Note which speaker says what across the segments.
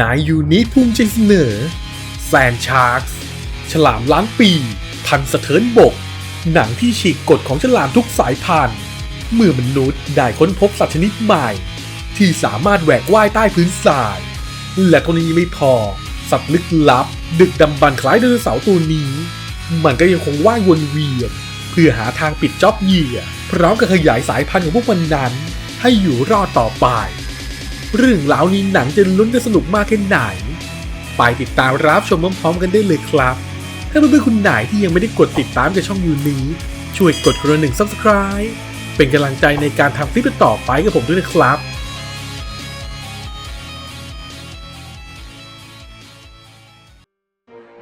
Speaker 1: นายยูนิภูมิใจเสนอแซนชาร์กฉลามล้านปี พันสะเทินบก หนังที่ฉีกกฎของฉลามทุกสายพันธุ์เมื่อมนุษย์ได้ค้นพบสัตว์ชนิดใหม่ ที่สามารถแหวกว่ายใต้พื้นทราย และเท่านี้ไม่พอ สัตว์ลึกลับ ดึกดำบรรพ์คล้ายไดโนเสาร์ตัวนี้ มันก็ยังคงว่ายวนเวียนเพื่อหาทางปิดจ็อบเหยื่อพร้อมกับขยายสายพันธุ์ของพวกมันนั้น ให้อยู่รอดต่อไป เรื่องราวนี้หนังจะลุ้นจะสนุกมากแค่ไหน ไปติดตามรับชมพร้อมๆกันได้เลยครับ ถ้าเพื่อนๆคุณไหนที่ยังไม่ได้กดติดตามกับช่องยูนี้ ช่วยกดกระหนึ่ง subscribe เป็นกำลังใจในการทำคลิปต่อไปกับผมด้วยนะครับ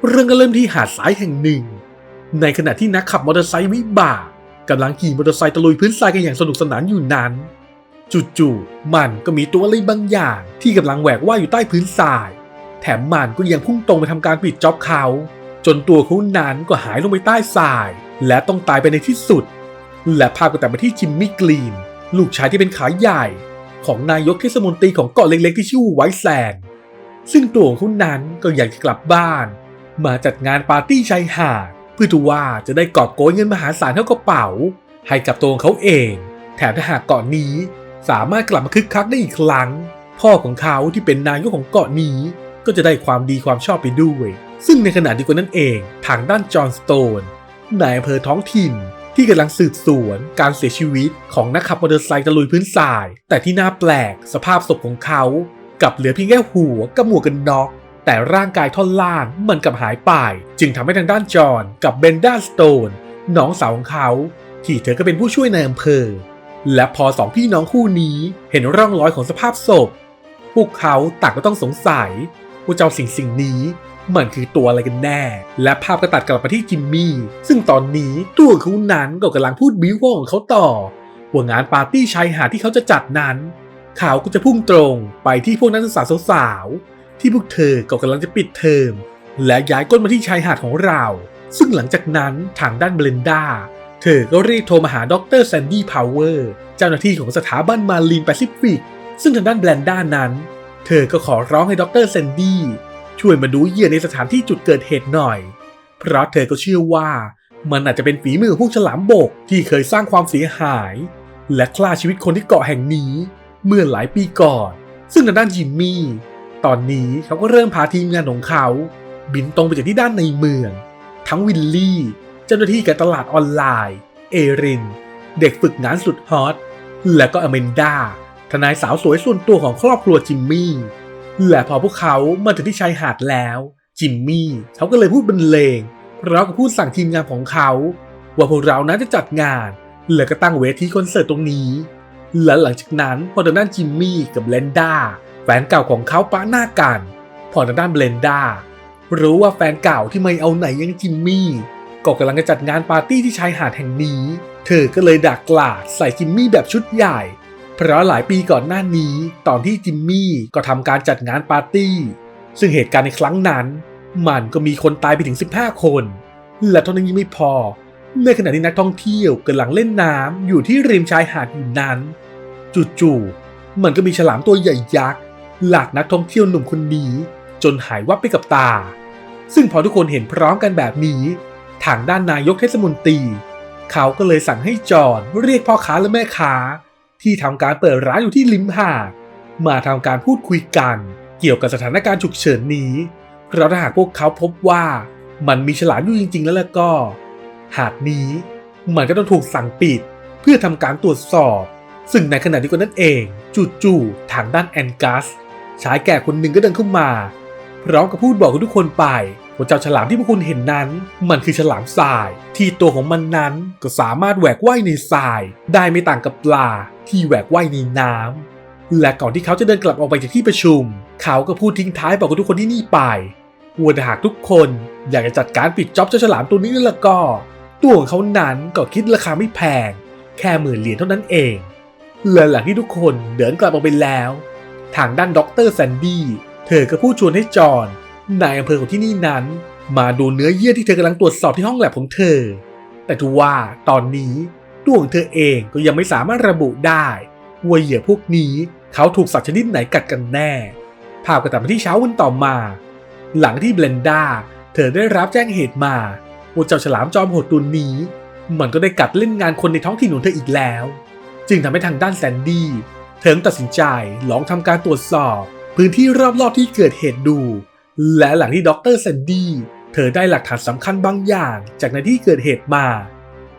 Speaker 1: เรื่องก็เริ่มที่หาดทรายแห่งหนึ่ง ในขณะที่นักขับมอเตอร์ไซค์วิบากกำลังขี่มอเตอร์ไซค์ตะลุยพื้นทรายกันอย่างสนุกสนานอยู่นั้น จู่ๆมันก็มีตัวอะไรบางอย่าง ที่กำลังแหวกว่ายอยู่ใต้พื้นทราย แถมมันก็ยังพุ่งตรงไปทำการปิดจ็อบเขา จนตัวเขานั้นก็หายลงไปใต้ทราย และต้องตายไปในที่สุด และภาพก็ตัดมาที่จิมมี่กรีน ลูกชายที่เป็นขาใหญ่ ของนายกเทศมนตรีของเกาะเล็กๆที่ชื่อไวท์แซนซึ่งตัวของเขานั้นก็อยากจะกลับบ้าน มาจัดงานปาร์ตี้ชายหาดเพื่อที่ว่าจะได้กอบโกยเงินมหาศาลเข้ากระเป๋า ให้กับตัวของเขาเอง แถมถ้าหากเกาะนี้ สามารถกลับมาคึกคักได้อีกครั้ง พ่อของเขาที่เป็นนายกของเกาะนี้ ก็จะได้ความดีความชอบไปด้วย ซึ่งในขณะเดียวกันนั่นเอง ทางด้านจอห์นสโตนนายอำเภอท้องถิ่นที่กำลังสืบสวนการเสียชีวิตของนักขับมอเตอร์ไซค์ตะลุยพื้นทราย แต่ที่น่าแปลกสภาพศพของเขากลับเหลือเพียงแค่หัวกับหมวกกันน็อกแต่ร่างกายท่อนล่างมันกลับหายไป จึงทำให้ทางด้านจอห์นกับเบนด้าสโตนน้องสาวของเขา ที่เธอก็เป็นผู้ช่วยในอำเภอ และพอสองพี่น้องคู่นี้เห็นร่องรอยของสภาพศพ พวกเขาต่างก็ต้องสงสัยว่าเจ้าสิ่งสิ่งนี้มันคือตัวอะไรกันแน่ และภาพก็ตัดกลับมาที่จิมมี่ ซึ่งตอนนี้ตัวเขานั้นก็กำลังพูดบิ้วของเขาต่อว่างานปาร์ตี้ชายหาดที่เขาจะจัดนั้นเขาก็จะพุ่งตรงไปที่พวกนักศึกษาสาวๆที่พวกเธอก็กำลังจะปิดเทอมและย้ายก้นมาที่ชายหาดของเรา ซึ่งหลังจากนั้นทางด้านเบลนดา เธอก็รีบโทรมาหาดรแซนดี้พาวเวอร์เจ้าหน้าที่ของสถาบันมารีนแปซิฟิก ซึ่งทางด้านแบลนด้านั้น เธอก็ขอร้องให้ดรแซนดี้ช่วยมาดูเหยื่อในสถานที่จุดเกิดเหตุหน่อย เพราะเธอก็เชื่อว่ามันอาจจะเป็นฝีมือพวกฉลามบกที่เคยสร้างความเสียหาย และฆ่าชีวิตคนที่เกาะแห่งนี้ เมื่อหลายปีก่อน ซึ่งทางด้านจิมมี่ ตอนนี้เขาก็เริ่มพาทีมงานของเขา บินตรงไปจากที่ด้านในเมือง ทั้งวิลลี่ เจ้าหน้าที่การตลาดออนไลน์ เอริน เด็กฝึกงานสุดฮอต และก็อเมนดา ทนายสาวสวยส่วนตัวของครอบครัวจิมมี่ และพอพวกเขามาถึงที่ชายหาดแล้ว จิมมี่เขาก็เลยพูดบรรเลงพร้อมกับพูดสั่งทีมงานของเขา ว่าพวกเรานั้นจะจัดงาน และก็ตั้งเวทีคอนเสิร์ตตรงนี้และหลังจากนั้นพอทางด้านจิมมี่กับเลนด้าแฟนเก่าของเขาปะหน้ากัน พอทางด้านเบลนด้ารู้ว่าแฟนเก่าที่ไม่เอาไหนยังจิมมี่ ก็กำลังจะจัดงานปาร์ตี้ที่ชายหาดแห่งนี้ เธอก็เลยดักกลาดใส่จิมมี่แบบชุดใหญ่ เพราะหลายปีก่อนหน้านี้ ตอนที่จิมมี่ก็ทำการจัดงานปาร์ตี้ ซึ่งเหตุการณ์ในครั้งนั้น มันก็มีคนตายไปถึง 15 คน และเท่านั้นยังไม่พอ ในขณะที่นักท่องเที่ยวกำลังเล่นน้ำอยู่ที่ริมชายหาดอยู่นั้นจู่ๆมันก็มีฉลามตัวใหญ่ยักษ์หลากนักท่องเที่ยวหนุ่มคนนี้จนหายวับไปกับตา ซึ่งพอทุกคนเห็นพร้อมกันแบบนี้ ทางด้านนายกเทศมนตรี เขาก็เลยสั่งให้จอนเรียกพ่อค้าและแม่ค้า ที่ทำการเปิดร้านอยู่ที่ริมหาดมาทำการพูดคุยกัน เกี่ยวกับสถานการณ์ฉุกเฉินนี้เพราะถ้าหากพวกเขาพบว่ามันมีฉลามอยู่จริง ๆ แล้วล่ะก็ หากนี้มันก็ต้องถูกสั่งปิดเพื่อทำการตรวจสอบ ซึ่งในขณะเดียวกันนั่นเองจู่ๆทางด้านแอนกัสชายแก่คนหนึ่งก็เดินเข้ามา พร้อมกับพูดบอกทุกคนไป ว่าเจ้าฉลามที่พวกคุณเห็นนั้น มันคือฉลามทราย ที่ตัวของมันนั้นก็สามารถแหวกว่ายในทราย ได้ไม่ต่างกับปลาที่แหวกว่ายในน้ำและก่อนที่เขาจะเดินกลับออกไปจากที่ประชุม เขาก็พูดทิ้งท้ายบอกกับทุกคนที่นี่ไปว่าถ้าหากทุกคนอยากจะจัดการปิดจ็อบเจ้าฉลามตัวนี้แล้วก็ ตัวของเขานั้นก็คิดราคาไม่แพง แค่หมื่นเหรียญเท่านั้นเองและหลังที่ทุกคนเดินกลับออกไปแล้ว ทางด้านด็อกเตอร์แซนดี้เธอก็พูดชวนให้จอห์น นายอำเภอของที่นี่นั้น มาดูเนื้อเยื่อที่เธอกำลังตรวจสอบที่ห้องแลบของเธอ แต่ทว่าตอนนี้ตัวของเธอเองก็ยังไม่สามารถระบุได้ว่าเหยื่อพวกนี้เขาถูกสัตว์ชนิดไหนกัดกันแน่ ภาพก็ตัดมาที่เช้าวันต่อมา หลังที่เบลนด้าเธอได้รับแจ้งเหตุมาว่าเจ้าฉลามจอมโหดตัวนี้ มันก็ได้กัดเล่นงานคนในท้องถิ่นของเธออีกแล้ว จึงทำให้ทางด้านแซนดี้เธอตัดสินใจลองทำการตรวจสอบ พื้นที่รอบๆที่เกิดเหตุดู และหลังที่ด็อกเตอร์แซนดี้เธอได้หลักฐานสำคัญบางอย่าง จากในที่เกิดเหตุมา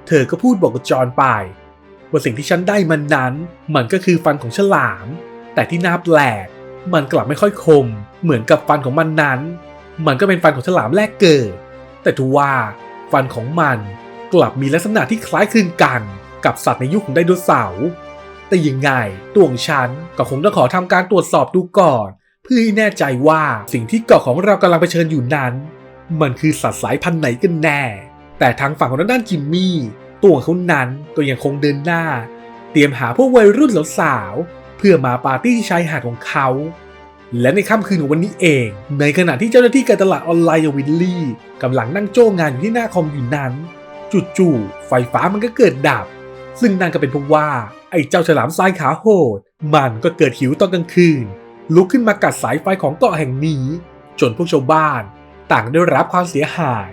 Speaker 1: เธอก็พูดบอกกับจอห์นไป ว่าสิ่งที่ฉันได้มันนั้น มันก็คือฟันของฉลาม แต่ที่น่าแปลก มันกลับไม่ค่อยคม เหมือนกับฟันของมันนั้น มันก็เป็นฟันของฉลามแรกเกิด แต่ทว่าฟันของมันกลับมีลักษณะที่คล้ายคลึงกันกับสัตว์ในยุคของไดโนเสาร์แต่ยังไงตัวของฉันก็คงต้องขอทำการตรวจสอบดูก่อน พื่อให้แน่ใจว่าสิ่งที่เกาะของเรากำลังเผชิญอยู่นั้น มันคือสัตว์สายพันธุ์ไหนกันแน่ แต่ทางฝั่งของด้านจิมมี่ ตัวเขานั้นก็ยังคงเดินหน้า เตรียมหาพวกวัยรุ่นสาวๆเพื่อมาปาร์ตี้ที่ชายหาดของเขา และในค่ำคืนของวันนี้เอง ในขณะที่เจ้าหน้าที่การตลาดออนไลน์อย่างวินลี่กำลังนั่งโจ้งานอยู่ที่หน้าคอมอยู่นั้น จู่ๆไฟฟ้ามันก็เกิดดับ ซึ่งนั่นก็เป็นเพราะว่าไอ้เจ้าฉลามทรายขาโหด มันก็เกิดหิวตอนกลางคืน ลุกขึ้นมากัดสายไฟของเกาะแห่งนี้ จนพวกชาวบ้าน ต่างได้รับความเสียหาย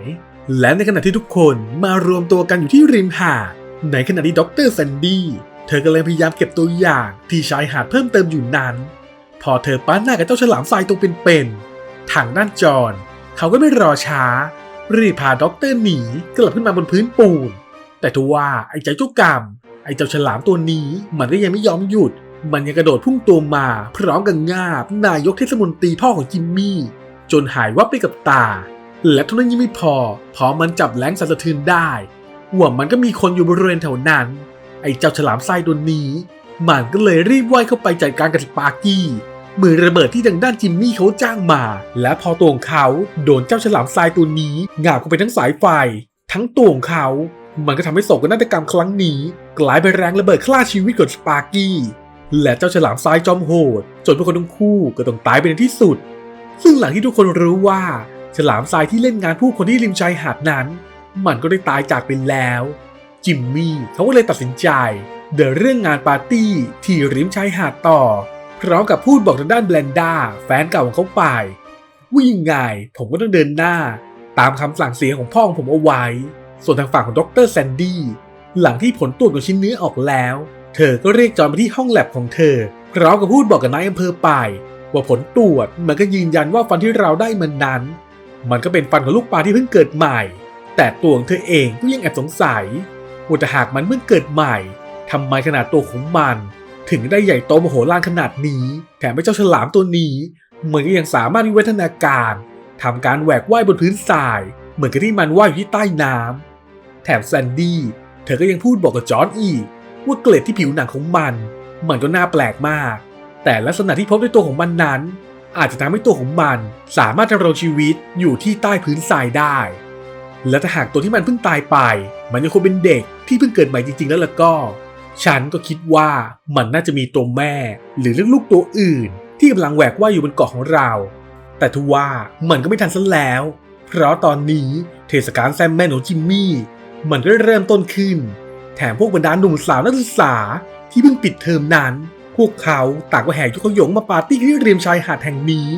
Speaker 1: และในขณะที่ทุกคนมารวมตัวกันอยู่ที่ริมหาดในขณะที่ด็อกเตอร์แซนดี้เธอกำลังพยายามเก็บตัวอย่างที่ชายหาดเพิ่มเติมอยู่นั้น พอเธอป้านหน้ากับเจ้าฉลามทรายตัวเป็นๆทางด้านจอนเขาก็ไม่รอช้า รีบพาด็อกเตอร์หนีกลับขึ้นมาบนพื้นปูน แต่ทว่าไอ้ใจจ้ากรรมไอ้เจ้าฉลามตัวนี้มันก็ยังไม่ยอมหยุด มันยังกระโดดพุ่งตัวมาพร้อมกับงาบนายกเทศมนตรีพ่อของจิมมี่ จนหายวับไปกับตา และเท่านั้นยังไม่พอ พอมันจับแหลงสันสะเทือนได้ว่ามันก็มีคนอยู่บริเวณแถวนั้น ไอ้เจ้าฉลามทรายตัวนี้ มันก็เลยรีบว่ายเข้าไปจัดการกับสปาร์กี้มือระเบิดที่ทางด้านจิมมี่เขาจ้างมา และพอตัวของเขาโดนเจ้าฉลามทรายตัวนี้งาบเข้าไปทั้งสายไฟ ทั้งตัวของเขา มันก็ทำให้โศกนาฏกรรมครั้งนี้ กลายเป็นแรงระเบิดฆ่าชีวิตของสปาร์กี้ และเจ้าฉลามทรายจอมโหด จนพวกคนทั้งคู่ก็ต้องตายไปในที่สุด ซึ่งหลังที่ทุกคนรู้ว่า ฉลามทรายที่เล่นงานผู้คนที่ริมชายหาดนั้น มันก็ได้ตายจากไปแล้ว จิมมี่เขาก็เลยตัดสินใจเดินเรื่องงานปาร์ตี้ที่ริมชายหาดต่อ พร้อมกับพูดบอกทางด้านแบลนด้าแฟนเก่าของเขาไปว่ายังไงผมก็ต้องเดินหน้า ตามคำสั่งเสียของพ่อของผมเอาไว้ ส่วนทางฝั่งของดรแซนดี้หลังที่ผลตรวจของชิ้นเนื้อออกแล้ว เธอก็เรียกจอห์นไปที่ห้องแลบของเธอพร้อมกับพูดบอกกับนายอำเภอไปว่าผลตรวจมันก็ยืนยันว่าฟันที่เราได้มันนั้น มันก็เป็นฟันของลูกปลาที่เพิ่งเกิดใหม่ แต่ตัวของเธอเองก็ยังแอบสงสัยว่าแต่หากมันเพิ่งเกิดใหม่ทำไมขนาดตัวของมัน ถึงได้ใหญ่โตมโหฬารขนาดนี้แถมไอ้เจ้าฉลามตัวนี้มันก็ยังสามารถวิวัฒนาการทำการแหวกว่ายบนพื้นทราย เหมือนกับที่มันว่ายอยู่ที่ใต้น้ำแถมแซนดี้เธอก็ยังพูดบอกกับจอร์นอีก ว่าเกล็ดที่ผิวหนังของมัน มันก็น่าแปลกมาก แต่ลักษณะที่พบในตัวของมันนั้น อาจจะทำให้ตัวของมันสามารถดำรงชีวิตอยู่ที่ใต้พื้นทรายได้ และถ้าหากตัวที่มันเพิ่งตายไป มันยังคงเป็นเด็กที่เพิ่งเกิดใหม่จริง ๆ แล้วล่ะก็ ฉันก็คิดว่ามันน่าจะมีตัวแม่ หรือลูกๆตัวอื่น ที่กำลังแหวกว่ายอยู่บนเกาะของเรา แต่ทว่ามันก็ไม่ทันซะแล้ว เพราะตอนนี้เทศกาลแซมแมนของจิมมี่มันก็เริ่มต้นขึ้น แถมพวกบรรดาหนุ่มสาวนักศึกษาที่เพิ่งปิดเทอมนั้น พวกเขาต่างก็แห่ยุกขยงมาปาร์ตี้ที่ริมชายหาดแห่งนี้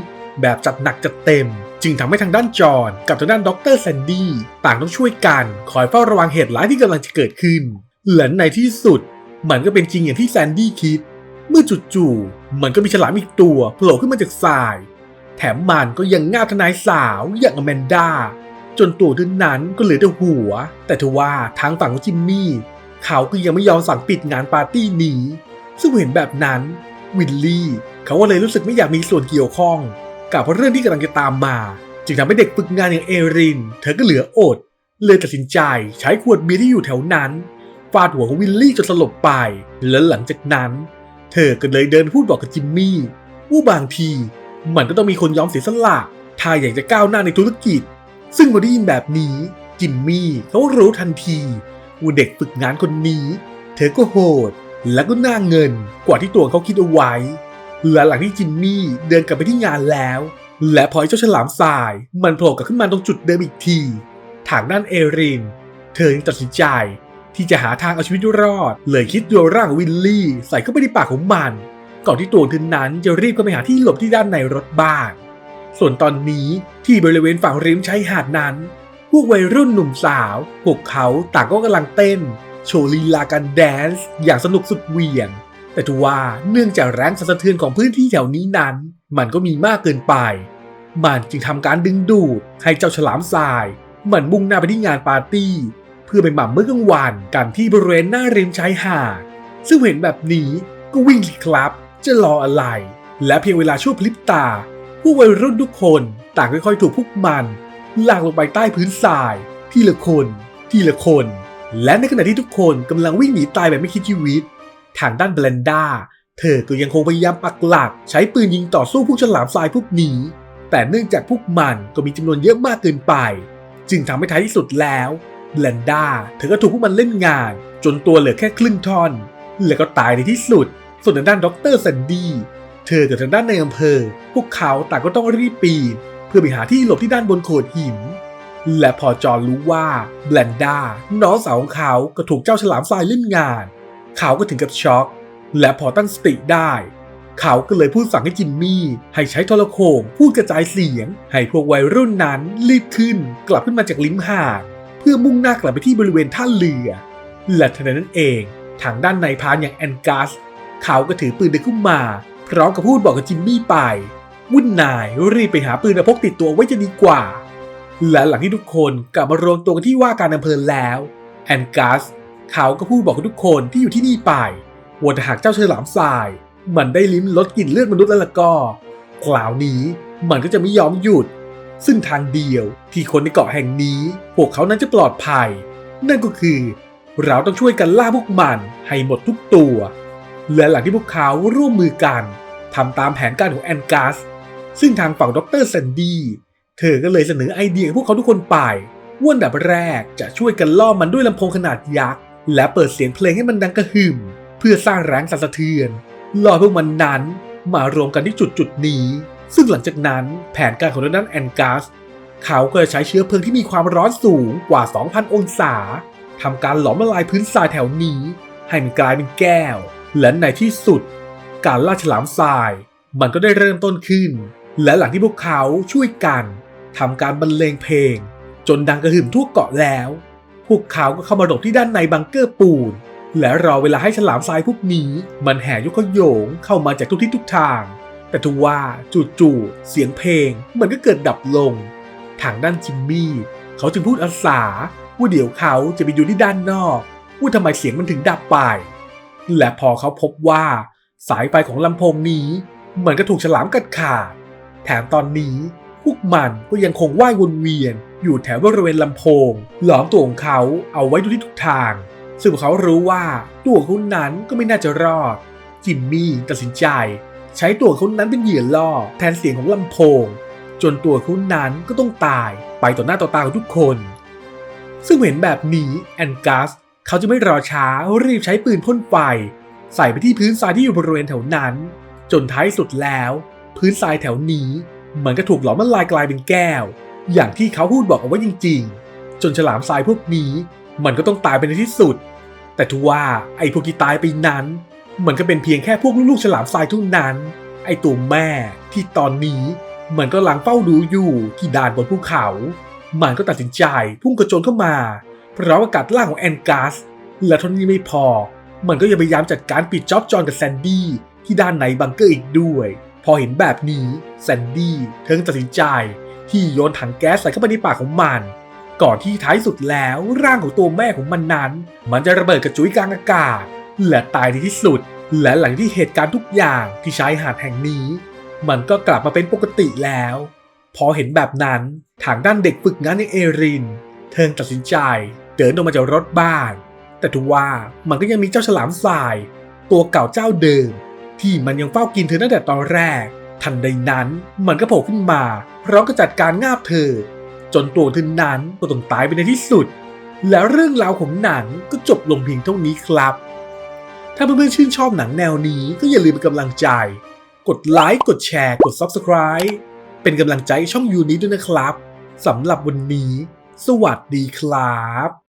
Speaker 1: แบบจัดหนักจัดเต็ม จึงทำให้ทางด้านจอห์นกับทางด้านด็อกเตอร์แซนดี้ต่างต้องช่วยกันคอยเฝ้าระวังเหตุร้ายที่กำลังจะเกิดขึ้นและในที่สุด มันก็เป็นจริงอย่างที่แซนดี้คิด เมื่อจู่ๆมันก็มีฉลามอีกตัวโผล่ขึ้นมาจากทราย แถมมันก็ยังง่าบทนายสาวอย่างอแมนดาจนตัวเธอนั้นก็เหลือแต่หัว แต่ทว่าทางฝั่งของจิมมี่ เขาก็ยังไม่ยอมสั่งปิดงานปาร์ตี้นี้ ซึ่งเห็นแบบนั้น วิลลี่ เขาก็เลยรู้สึกไม่อยากมีส่วนเกี่ยวข้อง กับเรื่องที่กำลังจะตามมา จึงทำให้เด็กฝึกงานอย่างเอริน เธอก็เหลืออด เลยตัดสินใจใช้ขวดเบียร์ที่อยู่แถวนั้นฟาดหัวของวิลลี่จนสลบไป และหลังจากนั้น เธอก็เลยเดินพูดบอกกับจิมมี่ว่าบางที มันก็ต้องมีคนยอมเสียสละถ้าอยากจะก้าวหน้าในธุรกิจ ซึ่งพอได้ยินแบบนี้จิมมี่เขารู้ทันที ว่าเด็กฝึกงานคนนี้ เธอก็โหด และก็น่าเงินกว่าที่ตัวเขาคิดเอาไว้และหลังที่จิมมี่เดินกลับไปที่งานแล้ว และพอไอ้เจ้าฉลามทราย มันโผล่กลับขึ้นมาตรงจุดเดิมอีกทีทางด้านเอริน เธอยังตัดสินใจ ที่จะหาทางเอาชีวิตรอด เลยคิดโยร่างวิลลี่ใส่เข้าไปในปากของมัน ก่อนที่ตัวเธอนั้นจะรีบเข้าไปหาที่หลบที่ด้านในรถบ้าน ส่วนตอนนี้ที่บริเวณฝั่งริมชายหาดนั้น พวกวัยรุ่นหนุ่มสาว พวกเขาต่างก็กำลังเต้น โชว์ลีลาการแดนซ์อย่างสนุกสุดเหวี่ยง แต่ทว่าเนื่องจากแรงสะเทือนของพื้นที่แถวนี้นั้น มันก็มีมากเกินไป มันจึงทำการดึงดูดให้เจ้าฉลามทราย มันมุ่งหน้าไปที่งานปาร์ตี้ เพื่อไปหม่ำมื้อกลางวันกันที่บริเวณหน้าริมชายหาดซึ่งเห็นแบบนี้ก็วิ่งสิครับ จะรออะไร และเพียงเวลาชั่วพลิบตา ผู้วัยรุ่นทุกคนต่างค่อยๆ ถูกพวกมัน ลากลงไปใต้พื้นทราย ทีละคน ทีละคน และในขณะที่ทุกคนกำลังวิ่งหนีตายแบบไม่คิดชีวิต ทางด้านเบลนด้าเธอก็ยังคงพยายามปักหลัก ใช้ปืนยิงต่อสู้พวกฉลามทรายพวกนี้ แต่เนื่องจากพวกมันก็มีจำนวนเยอะมากเกินไป จึงทำให้ท้ายที่สุดแล้วเบลนด้าเธอก็ถูกพวกมันเล่นงาน จนตัวเหลือแค่ครึ่งท่อน แล้วก็ตายในที่สุด ส่วนทางด้านด็อกเตอร์แซนดี้เธอกับทางด้านในอำเภอ พวกเขาต่างก็ต้องรีบปีน เพื่อไปหาที่หลบที่ด้านบนโขดหิน และพอจอห์นรู้ว่าแบลนด้าน้องสาวของเขาก็ถูกเจ้าฉลามทรายเล่นงาน เขาก็ถึงกับช็อก และพอตั้งสติได้ เขาก็เลยพูดสั่งให้จิมมี่ ให้ใช้โทรโขงพูดกระจายเสียง ให้พวกวัยรุ่นนั้นรีบขึ้น กลับขึ้นมาจากลิมหาดเพื่อมุ่งหน้ากลับไปที่บริเวณท่าเรือ และทันใดนั้นเองทางด้านในพานอย่างแอนกัสเขาก็ถือปืนเดินขึ้นมา พร้อมกับพูดบอกกับจิมมี่ไป วุ่นนายรีบไปหาปืนมาพกติดตัวไว้จะดีกว่า และหลังที่ทุกคนกลับมารวมตัวกันที่ว่าการอำเภอแล้วแอนกัสเขาก็พูดบอกกับทุกคนที่อยู่ที่นี่ไปว่าถ้าหากเจ้าฉลามทราย มันได้ลิ้มรสกลิ่นเลือดมนุษย์แล้วล่ะก็คราวนี้มันก็จะไม่ยอมหยุด ซึ่งทางเดียวที่คนในเกาะแห่งนี้ พวกเขานั้นจะปลอดภัย นั่นก็คือ เราต้องช่วยกันล่าพวกมันให้หมดทุกตัว และหลังที่พวกเขาร่วมมือกันทำตามแผนการของแอนกัส ซึ่งทางฝั่งดรแซนดี้เธอก็เลยเสนอไอเดียให้พวกเขาทุกคนไปว่าอันดับแรกจะช่วยกันล่อมันด้วยลำโพงขนาดยักษ์ และเปิดเสียงเพลงให้มันดังกระหึ่ม เพื่อสร้างแรงสั่นสะเทือนล่อพวกมันนั้นมารวมกันที่จุดจุดนี้ ซึ่งหลังจากนั้นแผนการของด้านแอนกัสเขาก็จะใช้เชื้อเพลิงที่มีความร้อนสูงกว่า 2,000 องศาทำการหลอมละลายพื้นทรายแถวนี้ ให้มันกลายเป็นแก้ว และในที่สุด การล่าฉลามทราย มันก็ได้เริ่มต้นขึ้น และหลังที่พวกเขาช่วยกันทำการบรรเลงเพลง จนดังกระหึ่มทั่วเกาะแล้ว พวกเขาก็เข้ามาหลบที่ด้านในบังเกอร์ปูน และรอเวลาให้ฉลามทรายพวกนี้ มันแห่ยกขโยงเข้ามาจากทุกทิศทุกทาง แต่ทว่าจู่ๆเสียงเพลงมันก็เกิดดับลง ทางด้านจิมมี่เขาจึงพูดอาสาว่าเดี๋ยวเขาจะไปดูที่ด้านนอกว่าทำไมเสียงมันถึงดับไป และพอเขาพบว่า สายไฟของลำโพงนี้เหมือนก็ถูกฉลามกัดขาด แถมตอนนี้ พวกมันก็ยังคงว่ายวนเวียน อยู่แถวบริเวณลำโพง หลอมตัวของเขาเอาไว้ทุกที่ทุกทาง ซึ่งเขารู้ว่าตัวเขานั้นก็ไม่น่าจะรอด จิมมี่ตัดสินใจ ใช้ตัวเขานั้นเป็นเหยื่อล่อ แทนเสียงของลำโพง จนตัวเขานั้นก็ต้องตายไปต่อหน้าต่อตาของทุกคน ซึ่งเห็นแบบนี้แอนกัสเขาจะไม่รอช้ารีบใช้ปืนพ่นไฟใส่ไปที่พื้นทรายที่อยู่บริเวณแถวนั้น จนท้ายสุดแล้ว พื้นทรายแถวนี้ มันก็ถูกหลอมละลายกลายเป็นแก้ว อย่างที่เขาพูดบอกเอาไว้จริง ๆ จนฉลามทรายพวกนี้ มันก็ต้องตายไปในที่สุด แต่ทว่าไอ้พวกที่ตายไปนั้น มันก็เป็นเพียงแค่พวกลูกๆฉลามทรายเท่านั้น ไอ้ตัวแม่ที่ตอนนี้ มันก็ลังเฝ้าดูอยู่ที่ด่านบนภูเขา มันก็ตัดสินใจพุ่งกระโจนเข้ามาพร้อมกับกัดล่างของแอนกัสและเท่านี้ไม่พอ มันก็ยังพยายามจัดการปิดจ็อบจอนกับแซนดี้ที่ด้านในบังเกอร์อีกด้วย อเห็นแบบนี้แซนดี้เธอตัดสินใจ ที่โยนถังแก๊สใส่เข้าไปในปากของมัน ก่อนที่ท้ายสุดแล้วร่างของตัวแม่ของมันนั้น มันจะระเบิดกระจุยกลางอากาศ และตายในที่สุด และหลังที่เหตุการณ์ทุกอย่างที่ชายหาดแห่งนี้ มันก็กลับมาเป็นปกติแล้ว พอเห็นแบบนั้นทางด้านเด็กฝึกงานในเอริน เธอตัดสินใจเดินออกมาจากรถบ้าน แต่ทว่ามันก็ยังมีเจ้าฉลามทราย ตัวเก่าเจ้าเดิม ที่มันยังเฝ้ากินเธอตั้งแต่ตอนแรก ทันใดนั้นมันก็โผล่ขึ้นมาพร้อมกับจัดการงาบเธอ จนตัวเธอนั้นก็ต้องตายไปในที่สุด แล้วเรื่องราวของหนังก็จบลงเพียงเท่านี้ครับ ถ้าเพื่อนๆชื่นชอบหนังแนวนี้ก็อย่าลืมเป็นกำลังใจ กดไลค์กดแชร์ กด Subscribe เป็นกำลังใจให้ช่องยูนี้ด้วยนะครับสำหรับวันนี้ สวัสดีครับ